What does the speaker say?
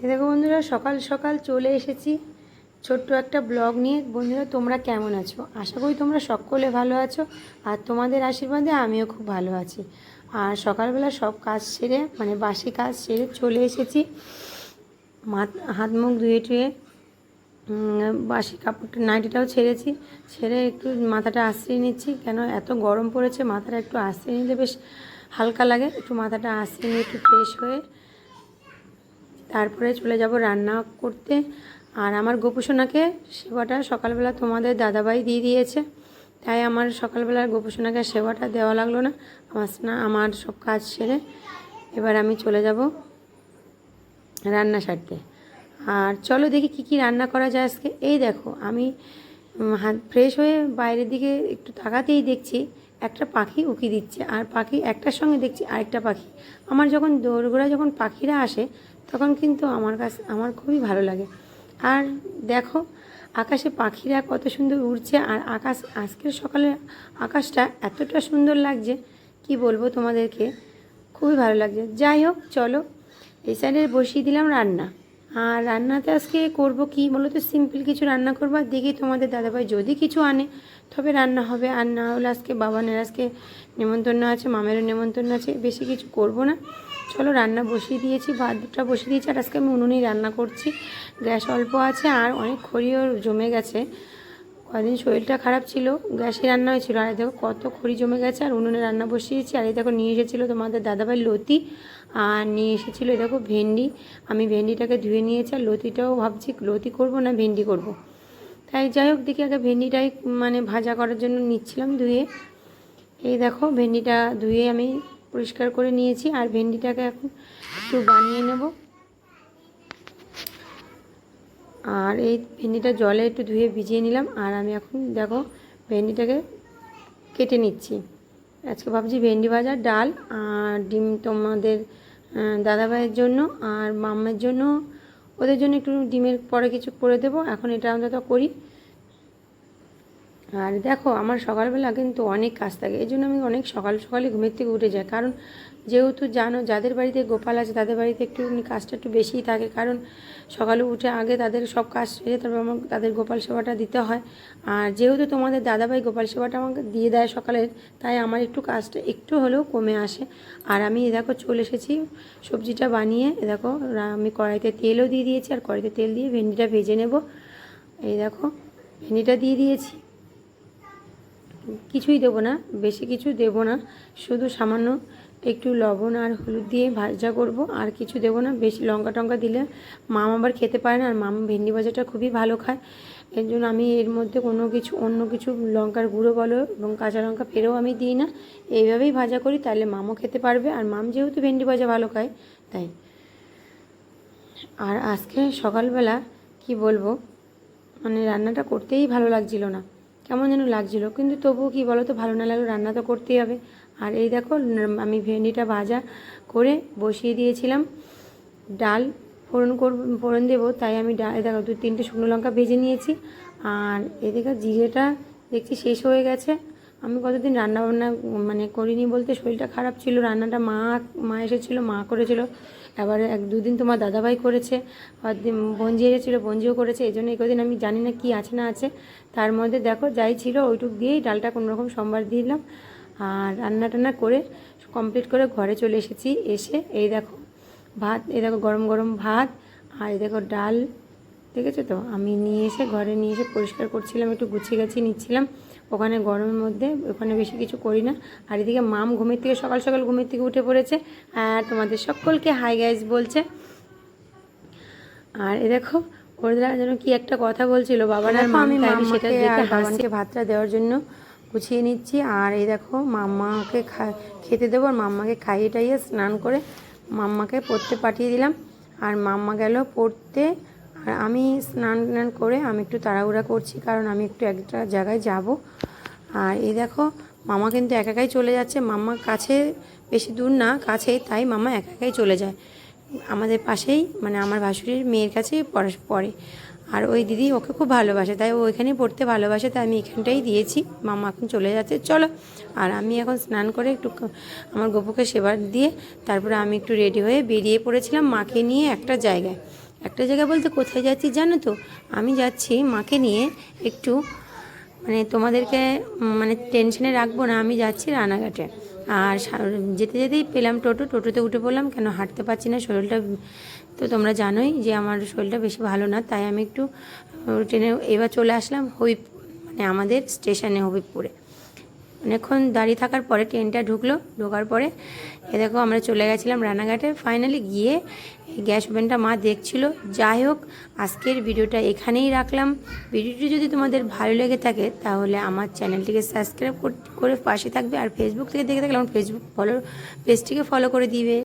দেখো বন্ধুরা, সকাল সকাল চলে এসেছি ছোট্ট একটা ব্লগ নিয়ে। বন্ধুরা, তোমরা কেমন আছো? আশা করি তোমরা সকলে ভালো আছো আর তোমাদের আশীর্বাদে আমিও খুব ভালো আছি। আর সকালবেলা সব কাজ সেরে মানে বাসি কাজ সেরে চলে এসেছি। হাত মুখ ধুয়ে টুয়ে বাসি কাপড়টা নাইটিটাও ছেড়েছি। ছেড়ে একটু মাথাটা আশ্রিয়ে নিচ্ছি। কেন, এত গরম পড়েছে, মাথাটা একটু আশ্রিয়ে নিলে বেশ হালকা লাগে। একটু মাথাটা আশ্রিয়ে নিয়ে একটু ফ্রেশ হয়ে তারপরে চলে যাব রান্না করতে। আর আমার গোপুসোনাকে সেবাটা সকালবেলা তোমাদের দাদাভাই দিয়ে দিয়েছে। তাই আমার সকালবেলার গোপুসোনাকে সেবাটা দেওয়া লাগল না। আমার স্না, আমার সব কাজ সেরে এবার আমি চলে যাব রান্না সারতে। আর চলো দেখি কি কি রান্না করা যায় আজকে। এই দেখো, আমি হাত ফ্রেশ হয়ে বাইরের দিকে একটু তাকাতেই দেখছি একটা পাখি উকি দিচ্ছে। আর পাখি একটার সঙ্গে দেখছি আরেকটা পাখি। আমার যখন দৌড়গোড়া যখন পাখিরা আসে তখন কিন্তু আমার কাছে, আমার খুবই ভালো লাগে। আর দেখো, আকাশে পাখিরা কত সুন্দর উড়ছে, আর আকাশ, আজকের সকালে আকাশটা এতটা সুন্দর লাগছে, কি বলব তোমাদেরকে? খুবই ভালো লাগছে। যাই হোক, চলো, এই সাইডে বসিয়ে দিলাম রান্না। আর রান্নাতে আজকে করব কি মূলত সিম্পল কিছু রান্না করব, আর দেখি তোমাদের দাদাভাই যদি কিছু আনে। তবে রান্না হবে। আর না হলে আজকে বাবানের আজকে নেমন্তন্ন আছে, মামেরও নেমন্তন্ন আছে, বেশি কিছু করব না। চলো রান্না বসিয়ে দিয়েছি ভাতটা বসিয়ে দিয়েছি, আর আজকে আমি উনুনেই রান্না করছি। গ্যাস অল্প আছে, আর অনেক খড়িও জমে গেছে। কদিন শরীরটা খারাপ ছিল, গ্যাসে রান্না হয়েছিল। আর দেখো কত খড়ি জমে গেছে, আর উনুনে রান্না বসিয়েছি। আর এই দেখো নিয়ে এসেছিল তোমাদের দাদাভাই লতি, আর নিয়ে এসেছিল এই দেখো ভেন্ডি। আমি ভেন্ডিটাকে ধুয়ে নিয়েছি, আর লতিটাও ভাবছি, লতি করব না ভেন্ডি করব। তাই যাই হোক, দেখি আগে ভেন্ডিটাই মানে ভাজা করার জন্য নিচ্ছিলাম ধুয়ে। এই দেখো, ভেন্ডিটা ধুয়ে আমি পরিষ্কার করে নিয়েছি, আর ভেন্ডিটাকে এখন একটু বানিয়ে নেব। আর এই ভেন্ডিটা জলে একটু ধুয়ে ভিজিয়ে নিলাম, আর আমি এখন দেখো, ভেন্ডিটাকে কেটে নিচ্ছি। আজকে ভাবছি ভেন্ডি ভাজা, ডাল, আর ডিম তোমাদের দাদাভাইয়ের জন্য, আর মাম্মের জন্য ওদের জন্য একটু ডিমের পরে কিছু করে দেবো। এখন এটা অন্তত করি। আর দেখো, আমার সকালবেলা কিন্তু অনেক কাজ থাকে। এই জন্য আমি অনেক সকাল সকালে ঘুমের থেকে উঠে যাই। কারণ যেহেতু জানো, যাদের বাড়িতে গোপাল আছে, তাদের বাড়িতে একটু কাজটা একটু বেশিই থাকে। কারণ সকালে উঠে আগে তাদের সব কাজ সেরে তারপর আমার তাদের গোপাল সেবাটা দিতে হয়। আর যেহেতু তোমাদের দাদাভাই গোপাল সেবাটা আমাকে দিয়ে দেয় সকালের, তাই আমার একটু কাজটা একটু হলেও কমে আসে। আর আমি এ দেখো চলে এসেছি সবজিটা বানিয়ে। এ দেখো আমি কড়াইতে তেলও দিয়ে দিয়েছি। আর কড়াইতে তেল দিয়ে ভেন্ডিটা ভেজে নেব। এই দেখো, ভেন্ডিটা দিয়ে দিয়েছি। কিছুই দেবো না, বেশি কিছু দেবো না। শুধু সামান্য একটু লবণ আর হলুদ দিয়ে ভাজা করব। আর কিছু দেবো না, বেশি লঙ্কা টঙ্কা দিলে মাম আবার খেতে পারে না, আর মাম ভেন্ডি ভাজাটা খুবই ভালো খায়। এর জন্য আমি এর মধ্যে কোনো কিছু, অন্য কিছু লঙ্কার গুঁড়ো বলো এবং কাঁচা লঙ্কা ফেরেও আমি দিই না। এইভাবেই ভাজা করি, তাহলে মামও খেতে পারবে। আর মাম যেহেতু ভেন্ডি ভাজা ভালো খায়, তাই। আর আজকে সকালবেলা কি বলব মানে রান্নাটা করতেই ভালো লাগছিল না। কেমন যেন লাগছিল। কিন্তু তবুও কি বলো তো ভালো না লাগল, রান্না তো করতেই হবে। আর এই দেখো আমি ভেন্ডিটা ভাজা করে বসিয়ে দিয়েছিলাম। ডাল ফোড়ন করব ফোড়ন দেবো, তাই আমি ডাল দেখো দু তিনটে শুকনো লঙ্কা ভেজে নিয়েছি। আর এদিকে জিরেটা দেখছি শেষ হয়ে গেছে। আমি কতদিন রান্না বান্না মানে করিনি বলতে শরীরটা খারাপ ছিল, রান্নাটা মা মা এসেছিল, মা করেছিল। এবারে এক দুদিন তোমার দাদাভাই করেছে বঞ্জি এসেছিল বঞ্জিও করেছে, এই জন্য কদিন আমি জানি না কি আছে না আছে। তার মধ্যে দেখো যাই ছিল, ওইটুক দিয়েই ডালটা কোনোরকম সোমবার দিলাম। আর রান্না টান্না করে কমপ্লিট করে ঘরে চলে এসেছি, এসে এই দেখো ভাত, এই দেখো গরম গরম ভাত, আর এই দেখো ডাল দেখেছ তো? আমি নিয়ে এসে ঘরে নিয়ে এসে পরিষ্কার করছিলাম একটু গুছিয়ে গাছিয়ে নিচ্ছিলাম। ওখানে গরমের মধ্যে ওখানে বেশি কিছু করি না। আর এদিকে মাম ঘুমের থেকে সকাল সকাল ঘুমের থেকে উঠে পড়েছে। আর তোমাদের সকলকে হাই গাইজ বলছে। আর এ দেখো ওরা যেন কি একটা কথা বলছিল। বাবার আর মাম সেটা দেখে ভাতটা দেওয়ার জন্য গুছিয়ে নিচ্ছি। আর এই দেখো মাম্মাকে খেতে দেবো। আর মাম্মাকে খাইয়ে টাইয়ে স্নান করে মাম্মাকে পড়তে পাঠিয়ে দিলাম। আর মাম্মা গেল পড়তে আর আমি স্নান টান করে আমি একটু তাড়াহুড়া করছি, কারণ আমি একটু একটা জায়গায় যাব। আর এই দেখো, মামা কিন্তু একা একাই চলে যাচ্ছে। মামা কাছে বেশি দূর না, কাছেই, তাই মামা একা একাই চলে যায়। আমাদের পাশেই মানে আমার ভাসুরের মেয়ের কাছেই পড়া, পড়ে। আর ওই দিদি ওকে খুব ভালোবাসে, তাই ও ওইখানেই পড়তে ভালোবাসে, তাই আমি এখানটাই দিয়েছি। মামা এখন চলে যাচ্ছে, চলো। আর আমি এখন স্নান করে একটু আমার গপুকে সেবার দিয়ে, তারপরে আমি একটু রেডি হয়ে বেরিয়ে পড়েছিলাম মাকে নিয়ে একটা জায়গায়। একটা জায়গায় বলতে কোথায় যাচ্ছি জানো তো? আমি যাচ্ছি মাকে নিয়ে একটু মানে তোমাদেরকে মানে টেনশনে রাখব না, আমি যাচ্ছি রানাঘাটে। আর যেতে যেতেই পেলাম টোটো, টোটোতে উঠে পড়লাম, কেন হাঁটতে পারছি না শরীরটা, তো তোমরা জানোই যে আমার শরীরটা বেশি ভালো না, তাই আমি একটু ট্রেনে এবার চলে আসলাম হবিব মানে আমাদের স্টেশনে হবিবপুরে। অনেকক্ষণ দাঁড়িয়ে থাকার পরে ট্রেনটা ঢুকলো, ঢোকার পরে এ দেখো আমরা চলে গেছিলাম রানাঘাটে। ফাইনালি গিয়ে গ্যাস ওভেনটা মা দেখছিল। যাই হোক, আজকের ভিডিওটা এখানেই রাখলাম। ভিডিওটি যদি তোমাদের ভালো লেগে থাকে, তাহলে আমার চ্যানেলটিকে সাবস্ক্রাইব করে পাশে থাকবে আর ফেসবুক থেকে দেখে থাকলে আমার ফেসবুক ফলো পেজটিকে ফলো করে দিবে।